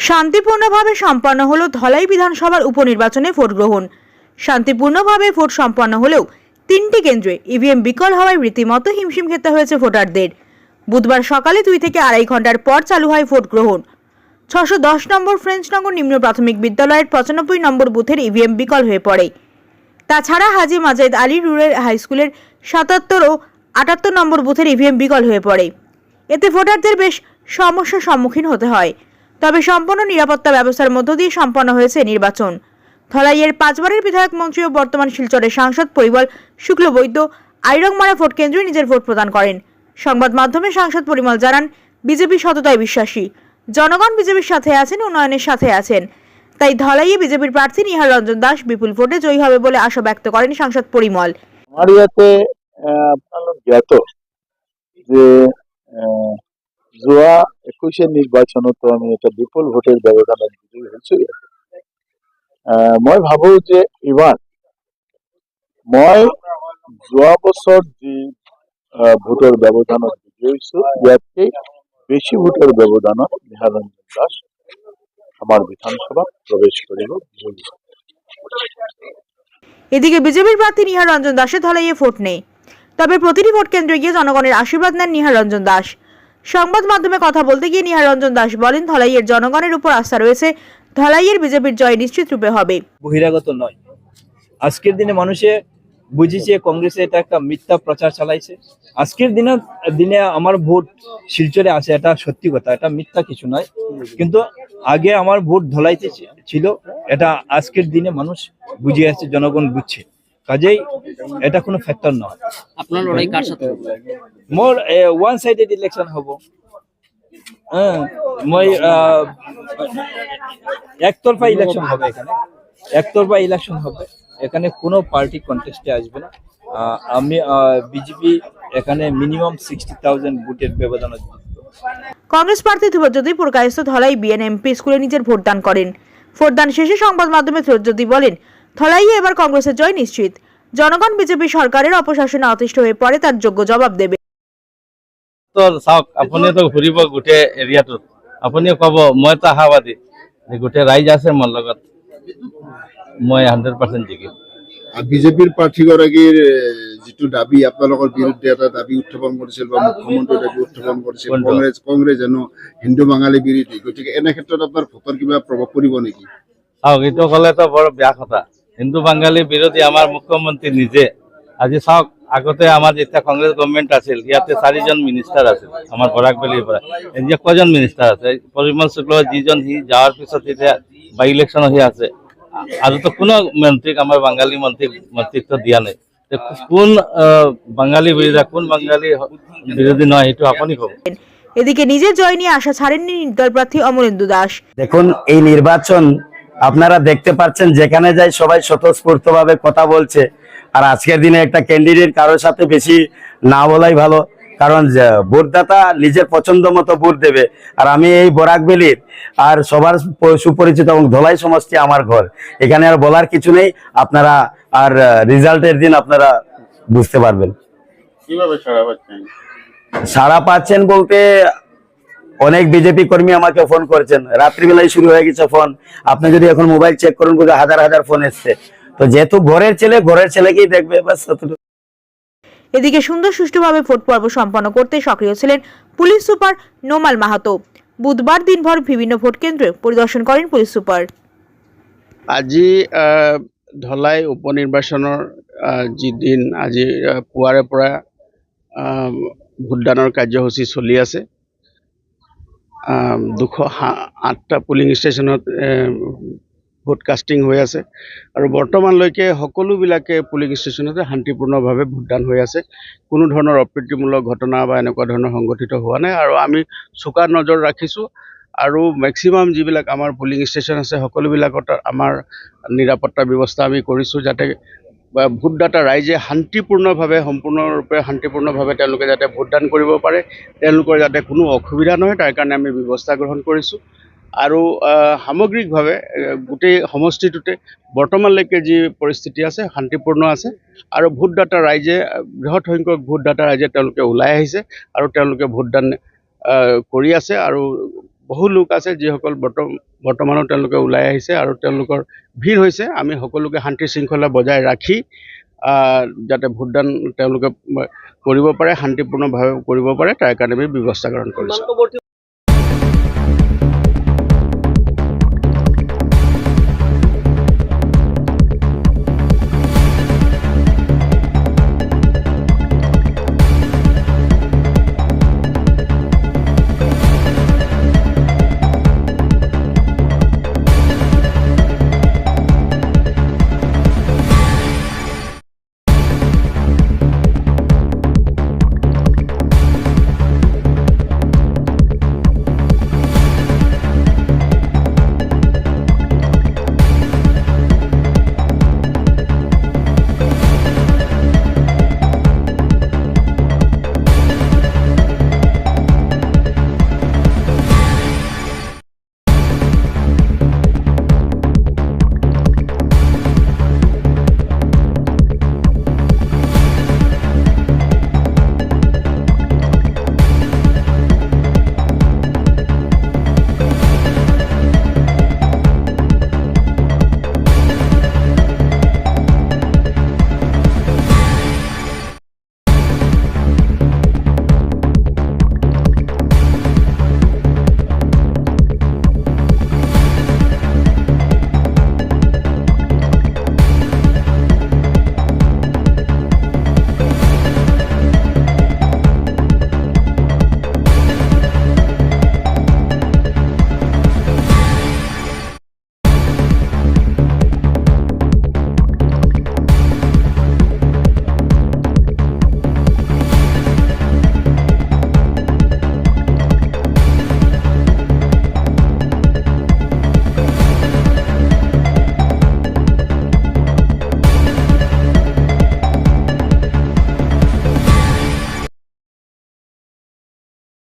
শান্তিপূর্ণভাবে সম্পন্ন হলো ধলাই বিধানসভার উপনির্বাচনে ভোট গ্রহণ। শান্তিপূর্ণভাবে ভোট সম্পন্ন হলেও তিনটি কেন্দ্রে ইভিএম বিকল হওয়ায় রীতিমতো হিমশিম খেতে হয়েছে ভোটারদের। বুধবার সকালে দুই থেকে আড়াই ঘণ্টার পর চালু হয় ভোট গ্রহণ। ছশো দশ নম্বর ফ্রেঞ্চনগর নিম্ন প্রাথমিক বিদ্যালয়ের পঁচানব্বই নম্বর বুথের ইভিএম বিকল হয়ে পড়ে। তাছাড়া হাজি মাজাইদ আলী রুরাল হাই স্কুলের সাতাত্তর ও আটাত্তর নম্বর বুথের ইভিএম বিকল হয়ে পড়ে। এতে ভোটারদের বেশ সমস্যার সম্মুখীন হতে হয়। তবে সম্পূর্ণ নিরাপত্তা ব্যবস্থার মধ্য দিয়ে সম্পন্ন হয়েছে নির্বাচন। ধলাইয়ের পাঁচবারের বিধায়ক, মন্ত্রী ও বর্তমান শিলচরের সাংসদ পরিমল শুক্ল শুক্লবৈদ্য আইরংমারা ভোট কেন্দ্রে নিজের ভোট প্রদান করেন। সংবাদ মাধ্যমে সাংসদ পরিমল জানান, বিজেপি সততায় বিশ্বাসী। জনগণ বিজেপির সাথে আছেন, উন্নয়নের সাথে আছেন। তাই ধলাইয়ে বিজেপির প্রার্থী নিহার রঞ্জন দাস বিপুল ভোটে জয়ী হবে বলে আশা ব্যক্ত করেন সাংসদ পরিমল। আমার ইয়াতে আপোনালোক জ্ঞাত যে যোৱা একৈশে নিৰ্বাচনতো আমি এটা বিপুল ভোটেৰ ব্যৱধানত বিজয়ী মই ভাবো যে মই যোৱা বিজয়ী দাস আমাৰ বিধানসভাত প্ৰৱেশ কৰিব এদিকে বিজেপির প্রার্থী নিহার রঞ্জন দাসের ধলাইয়ে ভোট নেই। তবে প্রতিটি ভোট কেন্দ্রে গিয়ে জনগণের আশীর্বাদ নেন নিহার রঞ্জন দাস। সংবাদ মাধ্যমে কথা বলতে গিয়ে নিহার রঞ্জন দাস বলেন, ধলাইয়ের জনগণের উপর আস্থা রয়েছে, ধলাইয়ের বিজেপির জয় নিশ্চিত রূপে হবে। বহিরাগত নয়। আজকের দিনে মানুষে বুঝেছে, কংগ্রেসে এটা একটা মিথ্যা প্রচার চালাইছে। আজকের দিনে দিনে আমার ভোট শিলচরে আছে, এটা সত্যি কথা, এটা মিথ্যা কিছু নয়। কিন্তু আগে আমার ভোট ধলাইতে ছিল, এটা আজকের দিনে মানুষ বুঝে আসছে জনগণ বুঝছে। কাজেই এটা কোনো ফ্যাক্টর নয়। আপনার লড়াই কার সাথে? মোর ওয়ান সাইডেড ইলেকশন হব। হ্যাঁ মই আহ, একতরফা ইলেকশন হবে এখানে। একতরফা ইলেকশন হবে। এখানে কোনো পার্টি কন্টেস্টে আসবে না। আহ, আমি বিজেপি এখানে মিনিমাম সিক্সটি থাউজেন্ড ভোটের ব্যবধান কংগ্রেস প্রার্থী ধ্রুবজ্যোতি পুরকায়স্থ ধলাই বিএনএমপি স্কুলে নিজের ভোটদান করেন। ভোটদান শেষে সংবাদ মাধ্যমে ধ্রুবজ্যোতি বলেন ধলাইয়ে এবার কংগ্রেসের জয় নিশ্চিত। জনগণ বিজেপি সরকারের অপশাসনে অতিষ্ঠ হয়ে পড়ে তার যোগ্য জবাব দেবে। তো চাওক আপুনিতো ঘূৰিব গোটেই এৰিয়াটোত। আপুনিও ক'ব আশাবাদী যে গোটেই ৰাইজ আছে মোৰ লগত। মই হাণ্ড্ৰেড পাৰ্চেণ্ট জিকিম বিজেপিৰ প্ৰাৰ্থীগৰাকীৰ যিটো দাবি আপোনালোকৰ বিৰুদ্ধে এটা দাবি উত্থাপন কৰিছিল বা মুখ্যমন্ত্ৰীৰ দাবি উত্থাপন কৰিছিল? কংগ্ৰেছ কংগ্ৰেছ হেনো হিন্দু বাঙালী বিৰোধী। গতিকে এনে ক্ষেত্ৰত আপোনাৰ ভোটৰ কিবা প্ৰভাৱ পৰিব নেকি? চাওক এইটো ক'লেতো বৰ বেয়া কথা। হিন্দু বাঙালী বিৰোধী আমাৰ মুখ্যমন্ত্ৰী নিজে। আজি চাওক আগতে আমাৰ যেতিয়া কংগ্ৰেছ গভৰ্ণমেণ্ট আছিল ইয়াতে চাৰিজন মিনিষ্টাৰ আছিল আমাৰ বৰাকবেলিৰ পৰা। এতিয়া কজন মিনিষ্টাৰ আছে? পৰিমল শুক্ল যিজন সি যোৱাৰ পিছত এতিয়া বাই ইলেকশ্যন হৈ আছে। আৰুতো কোনো মন্ত্ৰীক আমাৰ বাঙালী মন্ত্ৰীক মন্ত্ৰীত্ব দিয়া নাই। তে কোন আহ, বাঙালী বিৰোধী কোন বাঙালী বিৰোধী নহয় সেইটো আপুনি ক'ব এদিকে নিজের জয় নিয়ে আশা ছাড়েননি নির্দল প্রার্থী অমরেন্দু দাস। দেখুন এই নির্বাচন আপনারা দেখতে পাচ্ছেন যেখানে যাই সবাই স্বতঃস্ফূর্ত ভাবে কথা বলছে। আর আজকের দিনে একটা ক্যান্ডিডেট কারোর সাথে বেশি না বলাই ভালো কারণ ভোটদাতা নিজের পছন্দ মতো ভোট দেবে। আর আমি এই বরাকবেলির আর সবার সুপরিচিত এবং ধলাই সমষ্টি আমার ঘর। এখানে আর বলার কিছু নেই আপনারা আর রেজাল্টের দিন আপনারা বুঝতে পারবেন। কীভাবে সারা পাচ্ছেন? সাড়া পাচ্ছেন বলতে অনেক বিজেপি কর্মী আমাকে ফোন করেছেন। রাত্রিবেলায় শুরু হয়ে গেছে ফোন আপনি যদি এখন মোবাইল চেক করুন বুঝে হাজার হাজার ফোন এসছে। তো যেহেতু ঘরের ছেলে ঘরের ছেলেকেই দেখবে বাস এদিকে সুন্দর সুষ্ঠুভাবে ভোট পর্ব সম্পন্ন করতে সক্রিয় ছিলেন পুলিশ সুপার নোমাল মাহাতো। বুধবার দিনভর বিভিন্ন ভোট কেন্দ্রে পরিদর্শন করেন পুলিশ সুপার। আজি আহ, ধলাই উপ নিৰ্বাচনৰ আহ, যি দিন আজি পুৱাৰে পৰা আহ, ভোটদানৰ কাৰ্যসূচী চলি আছে। দুশ আঠটা পুলিং ষ্টেচনত এহ, ভোট কাষ্টিং হৈ আছে। আৰু বৰ্তমানলৈকে সকলোবিলাকে পুলিং ষ্টেচনতে শান্তিপূৰ্ণভাৱে ভোটদান হৈ আছে। কোনো ধৰণৰ অপ্ৰীতিমূলক ঘটনা বা এনেকুৱা ধৰণৰ সংঘটিত হোৱা নাই। আৰু আমি চোকা নজৰ ৰাখিছোঁ। আৰু মেক্সিমাম যিবিলাক আমাৰ পুলিং ষ্টেচন আছে সকলোবিলাকত আমাৰ নিৰাপত্তা ব্যৱস্থা আমি কৰিছোঁ যাতে বা ভোটদাতা ৰাইজে শান্তিপূৰ্ণভাৱে, সম্পূৰ্ণৰূপে শান্তিপূৰ্ণভাৱে তেওঁলোকে যাতে ভোটদান কৰিব পাৰে, তেওঁলোকৰ যাতে কোনো অসুবিধা নহয়, তাৰ কাৰণে আমি ব্যৱস্থা গ্ৰহণ কৰিছোঁ। আৰু সামগ্ৰিকভাৱে গোটেই সমষ্টিটোতে বৰ্তমানলৈকে যি পৰিস্থিতি আছে, শান্তিপূৰ্ণ আছে। আৰু ভোটদাতা ৰাইজে, বৃহৎ সংখ্যক ভোটদাতা ৰাইজে তেওঁলোকে ওলাই আহিছে আৰু তেওঁলোকে ভোটদান কৰি আছে। আৰু বহু লোক আছে যিসকল বৰ্ত- বৰ্তমানো তেওঁলোকে ওলাই আহিছে আৰু তেওঁলোকৰ ভিৰ হৈছে। আমি সকলোকে শান্তি শৃংখলা বজাই ৰাখি যাতে ভোটদান তেওঁলোকে কৰিব পাৰে, শান্তিপূৰ্ণভাৱে কৰিব পাৰে, তাৰ কাৰণে আমি ব্যৱস্থা গ্ৰহণ কৰিছোঁ।